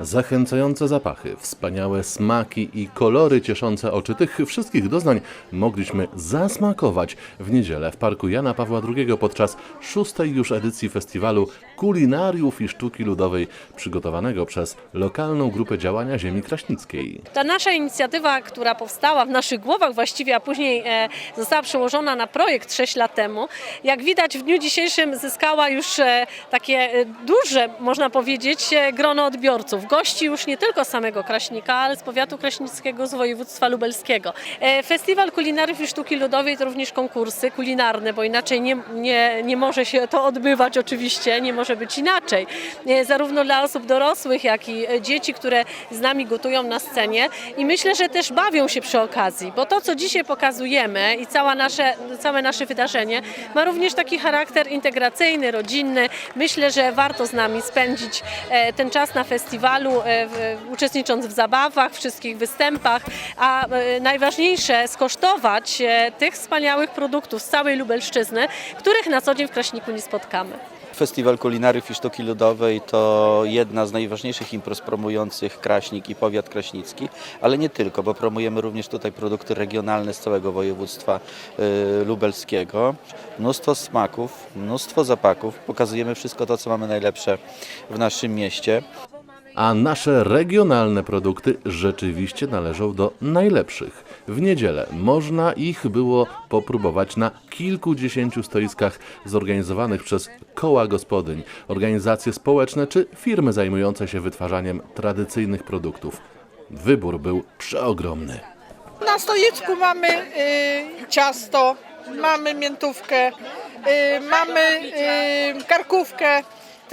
Zachęcające zapachy, wspaniałe smaki i kolory cieszące oczy tych wszystkich doznań mogliśmy zasmakować w niedzielę w Parku Jana Pawła II podczas szóstej już edycji festiwalu kulinariów i sztuki ludowej przygotowanego przez lokalną grupę działania Ziemi Kraśnickiej. Ta nasza inicjatywa, która powstała w naszych głowach właściwie, a później e, została przełożona na projekt 6 lat temu, jak widać w dniu dzisiejszym zyskała już e, takie e, duże, można powiedzieć, grono odbiorców. Gości już nie tylko samego Kraśnika, ale z powiatu kraśnickiego, z województwa lubelskiego. E, Festiwal Kulinariów i Sztuki Ludowej to również konkursy kulinarne, bo inaczej nie, nie, nie może się to odbywać oczywiście, nie może być inaczej. E, Zarówno dla osób dorosłych, jak i e, dzieci, które z nami gotują na scenie i myślę, że też bawią się przy okazji, bo to, co dzisiaj pokazujemy i cała nasze, całe nasze wydarzenie ma również taki charakter integracyjny, rodzinny. Myślę, że warto z nami spędzić ten czas na festiwalu, e, w, uczestnicząc w zabawach, wszystkich występach, a e, najważniejsze skosztować e, tych wspaniałych produktów z całej Lubelszczyzny, których na co dzień w Kraśniku nie spotkamy. Festiwal Kulinariów i Sztuki Ludowej to jedna z najważniejszych imprez promujących Kraśnik i powiat kraśnicki, ale nie tylko, bo promujemy również tutaj produkty regionalne z całego województwa lubelskiego. Mnóstwo smaków, mnóstwo zapachów, pokazujemy wszystko to, co mamy najlepsze w naszym mieście. A nasze regionalne produkty rzeczywiście należą do najlepszych. W niedzielę można ich było popróbować na kilkudziesięciu stoiskach zorganizowanych przez koła gospodyń, organizacje społeczne czy firmy zajmujące się wytwarzaniem tradycyjnych produktów. Wybór był przeogromny. Na stoisku mamy y, ciasto, mamy miętówkę, y, mamy y, karkówkę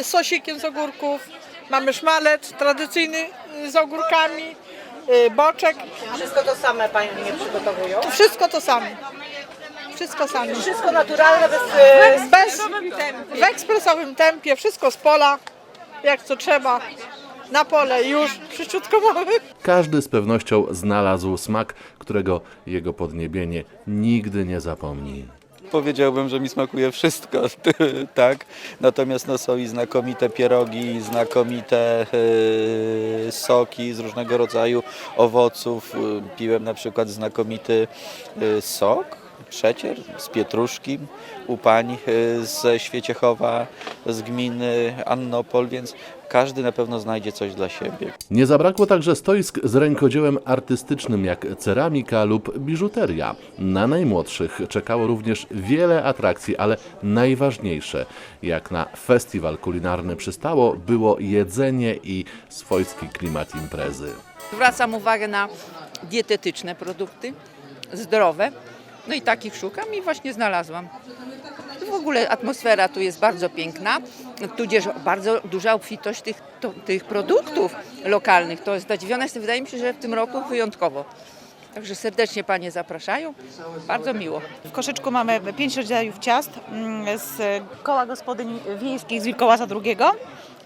z sosikiem z ogórków, mamy szmalec tradycyjny y, z ogórkami, y, boczek. Wszystko to same Panie nie przygotowują. Wszystko to sami. Wszystko sami. Wszystko naturalne, bez... e, Bez, w ekspresowym tempie, wszystko z pola, jak co trzeba. Na pole już, przyciutko mamy. Każdy z pewnością znalazł smak, którego jego podniebienie nigdy nie zapomni. Powiedziałbym, że mi smakuje wszystko, tak. Natomiast no, są i znakomite pierogi, i znakomite e, soki z różnego rodzaju owoców. E, Piłem na przykład znakomity e, sok, przecier z pietruszki u pań e, ze Świeciechowa, z gminy Annopol, więc każdy na pewno znajdzie coś dla siebie. Nie zabrakło także stoisk z rękodziełem artystycznym jak ceramika lub biżuteria. Na najmłodszych czekało również wiele atrakcji, ale najważniejsze, jak na festiwal kulinarny przystało, było jedzenie i swojski klimat imprezy. Zwracam uwagę na dietetyczne produkty, zdrowe. No i takich szukam i właśnie znalazłam. W ogóle atmosfera tu jest bardzo piękna, tudzież bardzo duża obfitość tych, to, tych produktów lokalnych. To zdziwiona jestem, wydaje mi się, że w tym roku wyjątkowo. Także serdecznie Panie zapraszają. Bardzo miło. W koszyczku mamy pięć rodzajów ciast mm, z koła gospodyń wiejskich z Wilkołasa II.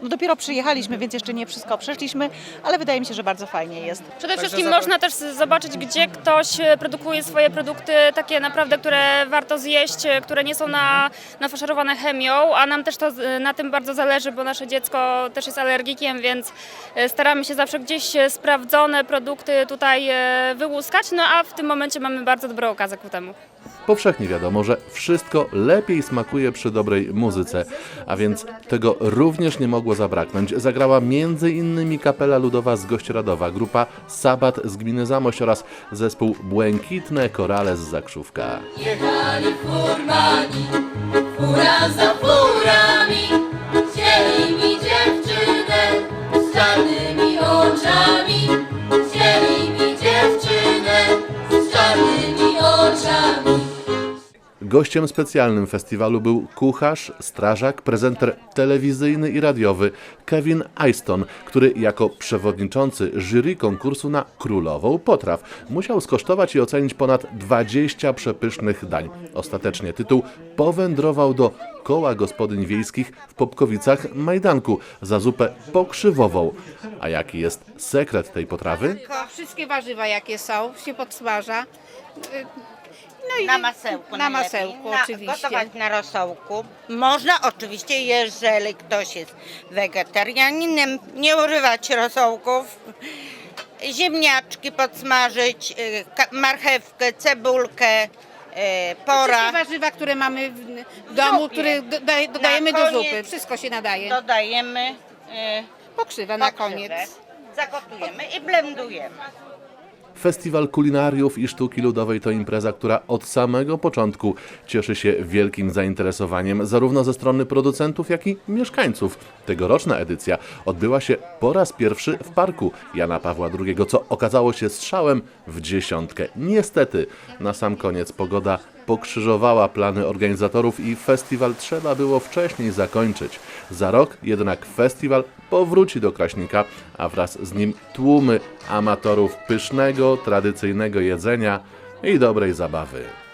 No dopiero przyjechaliśmy, więc jeszcze nie wszystko przeszliśmy, ale wydaje mi się, że bardzo fajnie jest. Przede wszystkim można też zobaczyć, gdzie ktoś e, produkuje swoje produkty, takie naprawdę, które warto zjeść, e, które nie są na, nafaszerowane chemią, a nam też to z- na tym bardzo zależy, bo nasze dziecko też jest alergikiem, więc e, staramy się zawsze gdzieś e, sprawdzone produkty tutaj e, wyłuskać, no a w tym momencie mamy bardzo dobrą okazję ku temu. Powszechnie wiadomo, że wszystko lepiej smakuje przy dobrej muzyce, a więc tego również nie mogło zabraknąć. Zagrała m.in. kapela ludowa z Gościeradowa, grupa Sabat z gminy Zamość oraz zespół Błękitne Korale z Zakrzówka. Fura za furami Gościem specjalnym festiwalu był kucharz, strażak, prezenter telewizyjny i radiowy Kevin Eiston, który jako przewodniczący jury konkursu na królową potraw musiał skosztować i ocenić ponad 20 przepysznych dań. Ostatecznie tytuł powędrował do koła gospodyń wiejskich w Popkowicach Majdanku za zupę pokrzywową. A jaki jest sekret tej potrawy? Wszystkie warzywa jakie są się podsmaża. No i Na masełku Na najlepiej. masełku, na, oczywiście. Gotować na rosołku. Można oczywiście, jeżeli ktoś jest wegetarianinem, nie używać rosołków. Ziemniaczki podsmażyć, y, ka- marchewkę, cebulkę, y, pora. Wszystkie warzywa, które mamy w, w domu, Zupie. które dodajemy do koniec zupy. Wszystko się nadaje. Dodajemy y, Pokrzywa na pokrzywę. koniec. Zagotujemy i blendujemy. Festiwal Kulinariów i Sztuki Ludowej to impreza, która od samego początku cieszy się wielkim zainteresowaniem zarówno ze strony producentów, jak i mieszkańców. Tegoroczna edycja odbyła się po raz pierwszy w parku Jana Pawła II, co okazało się strzałem w dziesiątkę. Niestety, na sam koniec pogoda pokrzyżowała plany organizatorów i festiwal trzeba było wcześniej zakończyć. Za rok jednak festiwal powróci do Kraśnika, a wraz z nim tłumy amatorów pysznego, tradycyjnego jedzenia i dobrej zabawy.